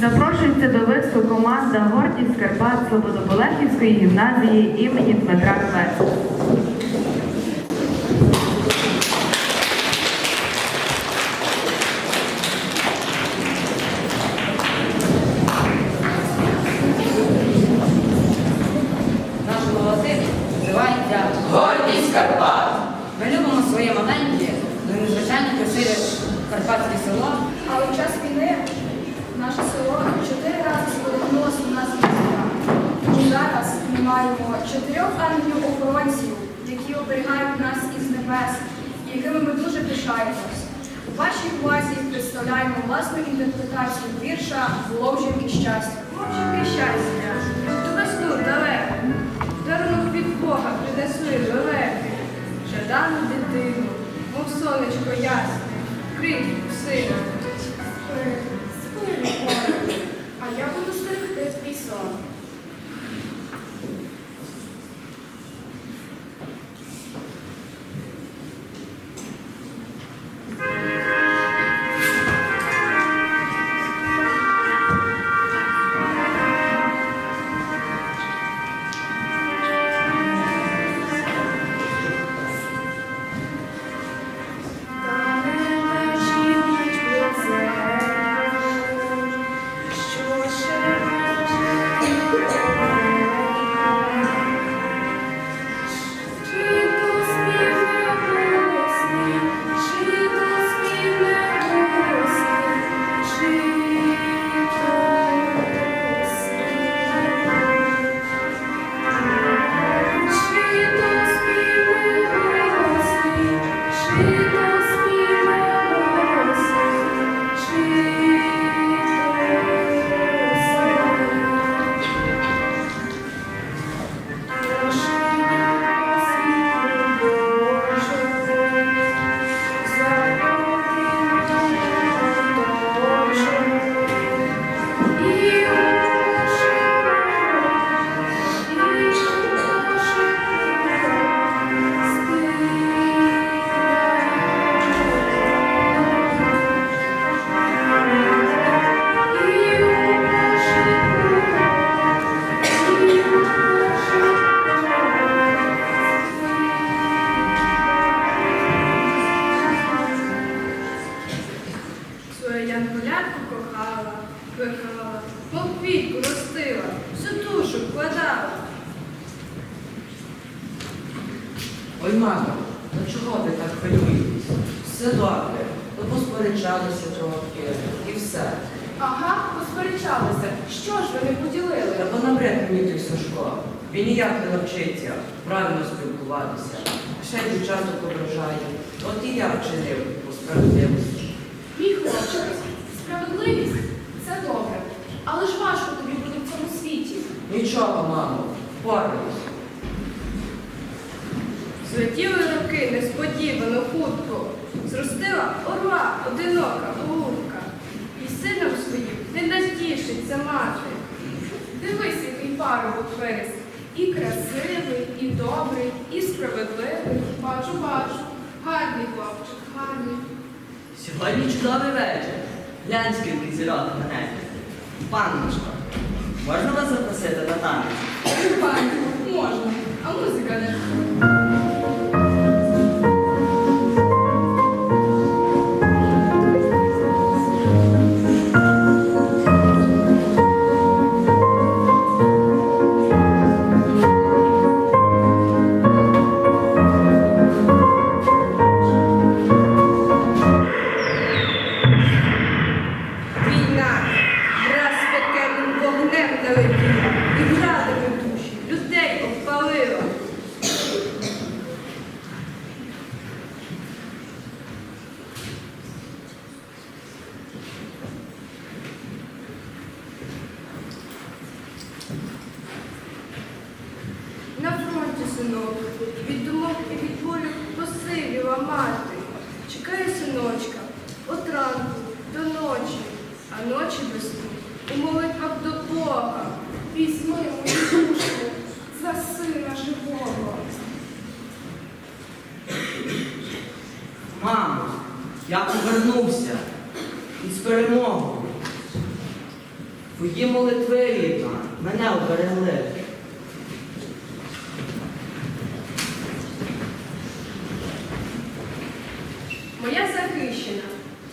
Запрошується до висту команда Гордість Карпат Слободоболехівської гімназії імені Дмитра Квеста. Наш логотип називається Гордість Карпат. Ми любимо своє маленьке, але незвичайно красиве карпатське село. А у час війни наше село чотири рази сподобалося у нас міста. І зараз ми маємо чотирьох ангелів-охоронців, які оберігають нас із небес, якими ми дуже пишаємось. У вашій увазі представляємо власну інтерпретацію вірша Вовжівки щастя. Мовчки щастя, ту весну далеку, дарунок від Бога принесли лелеки, жадану дитину, мов сонечко ясне, крик сина. song. Пихала, ростила, всю душу вкладала. Ой, мамо, ну чого ви так хвилюєтесь? Все добре. Ви посперечалися трохи і все. Ага, посперечалися. Що ж ви не поділили? Та бо набред мені той Сашко. Він ніяк не навчиться правильно спілкуватися. Ще й часто ображає. От і я вчинив по справедливості. Мій хлопчик, справедливість це добре. Але ж важко тобі буде в цьому світі. Нічого, мамо, впораюсь. Злетіли роки несподівано хутко, зростила орла одинока голубка, і сином своїм не натішиться мати. Дивись, який парубок виріс. І красивий, і добрий, і справедливий. Бачу, бачу. Гарний хлопчик, гарний. Сьогодні чудовий вечір. Глянь, скільки зірок на небі. Панночко, можна вас запросити на танець? Пані, можна. А музика не. Синок, від думок і від болю посивіла мати. Чекає синочка, от ранку до ночі, а ночі без сну у молитвах до Бога. Візьми мою душу за сина живого. Мамо, я повернувся із перемогою. Твої молитви, рідна, мене оберегли. Моя захищена,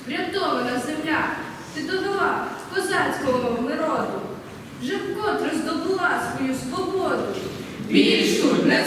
врятована земля, ти додала козацького народу, вже вкотре здобула свою свободу. Більшу не